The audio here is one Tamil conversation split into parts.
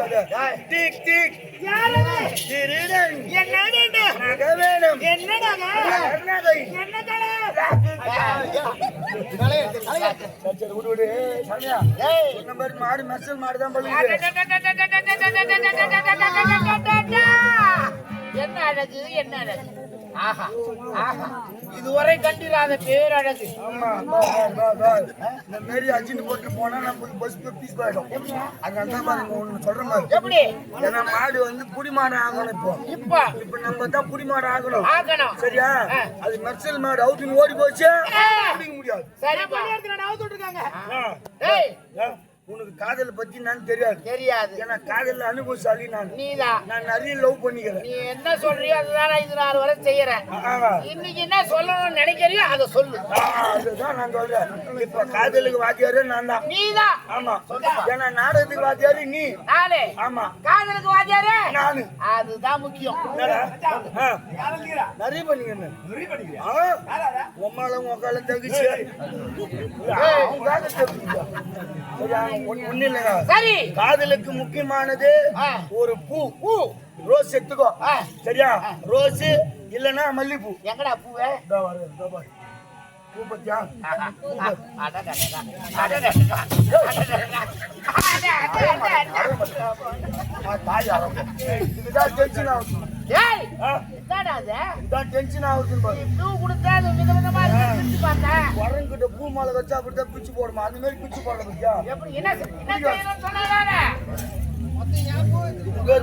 அடிக்காத டிக் டிக் திருடன். என்ன வேணும் என்னடா என்ன மாடு மெர்சல் அழகு என்ன அழகு இதுவரை கண்டிராத பேரழகு. இந்த மாதிரி அஜின்னு போட்டு போனா நம்ம பஸ் பீஸ் போயிடும். பாருங்க ஒண்ணு சொல்றேன் பாரு. எப்படி? ஏன்னா மாடு வந்து புடி மாடு ஆகணும் இப்போ. இப்ப? இப்ப நம்ம தான் புடி மாடு ஆகணும். ஆகணும். சரியா? அது மெர்சல் மாடு அவுத்துன்னு ஓடி போச்சு. முடியாது. சரி இருக்காங்க ஆ. உனக்கு காதல் பத்தி நான் தெரியாது. தெரியாது. ஏன்னா காதல் அனுபவசாலி நான். நீதான். நான் நிறைய லவ் பண்ணிக்கிறேன். நீ என்ன சொல்றியோ அதுதான் இது நாள் வரை செய்யறேன். ஆமா. இன்னைக்கு என்ன சொல்லணும்னு நினைக்கிறியோ அதை சொல்லு. அதுதான் நான் சொல்றேன். இப்ப காதலுக்கு வாத்தியாரு நான் தான். நீதான். ஆமா. ஏன்னா நாடகத்துக்கு வாத்தியாரு நீ. நானே. ஆமா. காதலுக்கு வாத்தியாரே? நானு. அதுதான் முக்கியம். நிறைய பண்ணிக்கிறேன். ஆ? உம்மாலும் உக்காலும் தகுச்சு ஒண்ணு இல்லைங்க சரி காதலுக்கு முக்கியமானது. ஒரு பூ பூ ரோஸ் எடுத்துக்கோ. சரியா ரோஸ் இல்லனா மல்லிப்பூ எங்கடா பூவே இதோ வருது, இதோ பாரு. பூ பத்தியா. இதுதான் டென்ஷன் ஆகுது இதான் டென்ஷன் ஆகுதுன்னு பாரு பூ கொடுத்தா வரங்கிட்ட பூ மாலை வச்சா அப்படிதான் பிச்சு போடுமா? அந்த மாதிரி பிச்சு போடுற பத்தியா?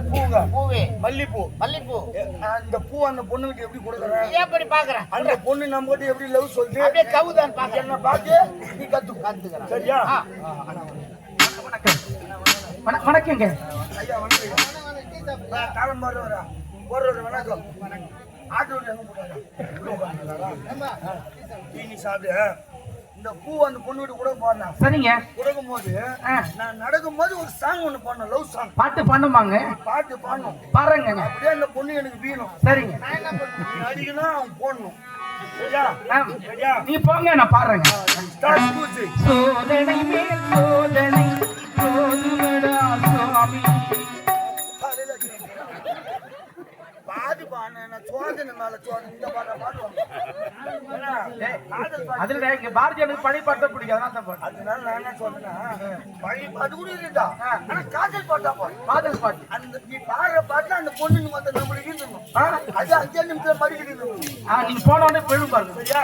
பூங்க. பூவே. மல்லிப்பூ. மல்லிப்பூ. அந்த பூ அந்த பொண்ணுகிட்ட எப்படி கொடுக்குறேன்? எப்படி பாக்குறேன் அந்த பொண்ணு நம்ம கிட்ட எப்படி லவ் சொல்லுது? அப்படியே கவுதான் என்ன பார்த்து நீ கத்து கத்துக்கிறேன். சரியா? ஆ. வணக்கங்க. ஐயா வணக்கம் காலம் மாறு வரா ஒரு வணக்கம். ஆட்டோ தீனி சாப்பிடு இந்த பூ அந்த பொண்ணு வீட்டு கூட போறேன் சரிங்க. கொடுக்கும் போது. நான் நடக்கும் போது ஒரு சாங் ஒண்ணு பாடணும் லவ் சாங் பாட்டு பண்ணுமாங்க? பாட்டு பாடணும். பாருங்க அப்படியே அந்த பொண்ணு எனக்கு வீணும். சரிங்க. அடிக்கணும் அவன் போடணும். நீ போங்க நான் பாடுறேங்க. சோதனை மேல் சோதனை சோதுமடா சுவாமி. அதுல இங்க பாரதி பழைய பாட்டு பிடிக்கும் அதனால பாட்டு அதனால நான் என்ன சொல்றேன்னா பழைய பாட்டு. கூட இருக்குதா ஆனா காதல் பாட்டா. பாடு காதல் பாட்டு அந்த நீ பாடுற பாட்டுல அந்த பொண்ணுங்க மத்த நம்மளுக்கு இருந்துடும் அது அஞ்சே நிமிஷம் படிக்கிறது நீங்க போன உடனே போயிடும் பாருங்க. சரியா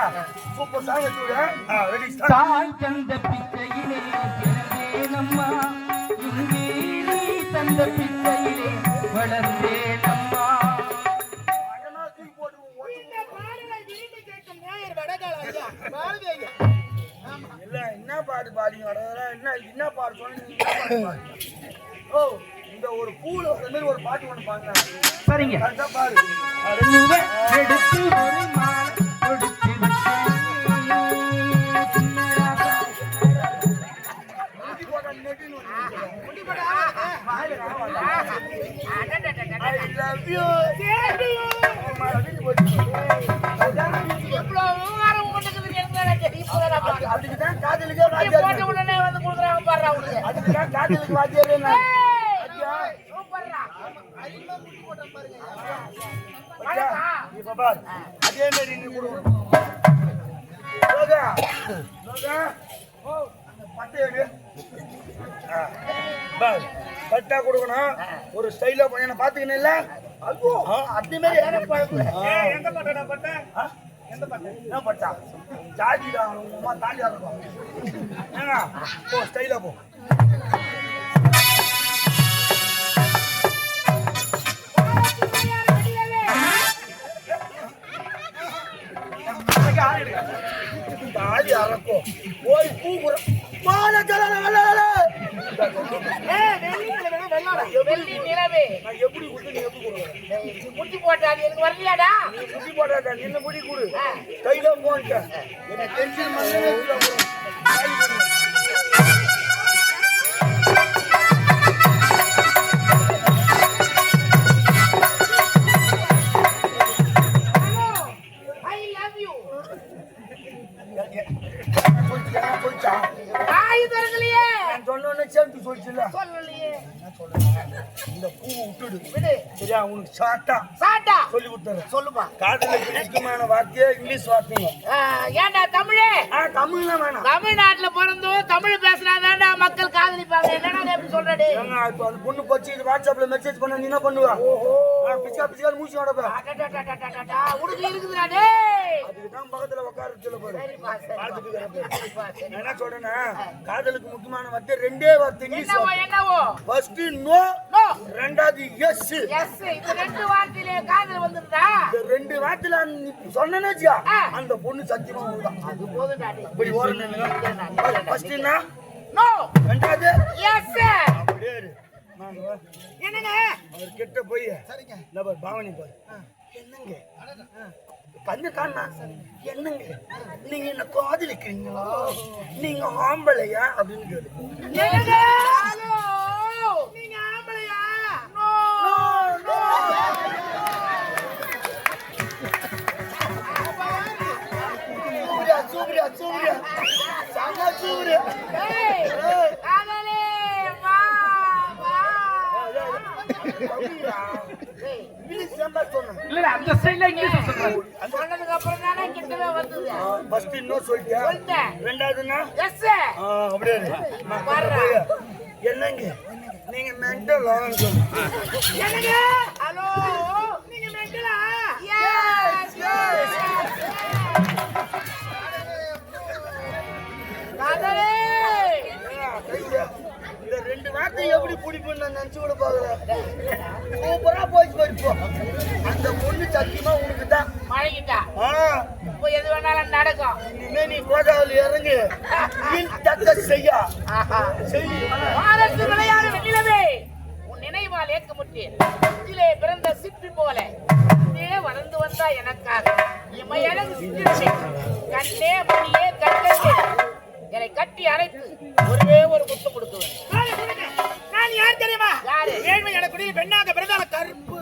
சூப்பர் சாங் தாய் தந்த பிச்சையிலே இங்கே தந்த பிச்சையிலே என்ன என்ன பாட்டு சொன்னீங்க ஓ இந்த ஒரு பூல வர மாதிரி ஒரு பாட்டு ஒண்ணு பாடுங்க சரிங்க. கரெக்டா பாரு பூவை எடுத்து ஒரு மாலை தொடுத்து ஊட்டி போட்ட நெட்டின்னு ஒண்ணு இருக்கு. குடி போடா. I love you. காதலுக்கே அதுக்குதான் காதலுக்கு வாத்தியாரே. அதே மாதிரி நீ கொடுக்கணும். பட்டை கொடுக்கணும். ஒரு ஸ்டைலா பண்ண பாத்துக்கணும் இல்ல ஆ, அதே மாதிரி எந்த பட்டை? என்ன பட்டா? ஜாதிடா உங்க அம்மா தாலியா இருக்கும் ஏங்க போ ஸ்டைலா போ. வெள்ளி நிலவே, எப்படி கொடுத்து நீ எப்படி கொடுக்குற ஏய், நீ குட்டி போட்டாது எனக்கு வரலையாடா? நீ முடி போடாத நின்ன முடி கொடு? கையில போன்ட்ட எனக்கு சொன்னோன்னு சேர்ந்து சொல்லிச்சுல. சொல்லலையே. இந்த பூவை விட்டுடு. விடு. சரியா? உனக்கு ஷார்ட்டா சாட்டா. சொல்லி கொடுத்துறேன். சொல்லுப்பா காதல பிடிக்குமான வார்த்தையே இங்கிலீஷ் வார்த்தைங்க. ஆ, ஏன்டா தமிழே? தமிழ் தான் வேணாம். தமிழ்நாட்டுல பிறந்தும் தமிழ் பேசினாதான்டா மக்கள் காதலிப்பாங்க. என்னடா எப்படி சொல்றடி இப்போ அந்த பொண்ணு போச்சு வாட்ஸ்அப்ல மெசேஜ் பண்ண நீ என்ன பண்ணுவ? பிச்சா பிச்சா மூச்சு நடப்ப உனக்கு இருக்குதுடா டேய் அதுக்கு தான் பக்கத்துல உட்கார சொல்ல போறேன் பார்த்துட்டு என்ன சொல்றேன்னா காதலுக்கு முக்கியமான வார்த்தை ரெண்டே வார்த்தை என்னவோ என்னவோ? First no. ரெண்டாவது எஸ் எஸ் இந்த ரெண்டு வார்த்தையிலே காதல் வந்துருதா? இந்த ரெண்டு வார்த்தையில ஆ. அந்த பொண்ணு சத்தியமா அது போதும்டா டேய். இப்படி ஓரணும் ஃபர்ஸ்ட் நோ ரெண்டாவது? எஸ் அப்படியே. என்னங்க? அவர் கிட்ட போய் சரிங்க. இந்த பாரு பாவனி பாரு. என்னங்க? கண்ணு காணா என்னங்க? நீங்க என்ன காதலிக்கிறீங்களா? நீங்க ஆம்பளையா? அப்படின்னு என்னங்க? ஹலோ! நீங்க ஆம்பளையா? இல்ல அந்த சைடுல இங்கிலீஷ் சொல்றாரு சொன்னதுக்கு அப்புறம் தானே கிட்டவே வந்தது ஃபர்ஸ்ட் இன்னும் சொல்லிட்டியா? சொல்லிட்டேன். ரெண்டாவதுன்னா? எஸ் ஆ, அப்படியே இரு. நான் வர்றேன். போய், என்னங்க? நீங்க மென்டலா என்னங்க? நான் நினைச்சு கூட பார்க்கல அந்த பொண்ணு சத்தியமா உனக்கு தான் மழைக்கிட்டா எது வேணாலும் நடக்கும். இனிமே நீ இறங்கு. மீன் தக்க செய்யா. உன் நினைவால் ஏக்க முட்டேன் பிறந்த சிப்பி போல. வளர்ந்து வந்தா எனக்காக. இமையழகு சித்திருச்சே கண்ணே மணியே கட்டே என்னை கட்டி அரைத்து ஒரே ஒரு முத்தம் கொடுத்து நான் யார் தெரியுமா? ஏழ்மையான குடியில் பெண்ணாக பிறந்தால கருப்பு.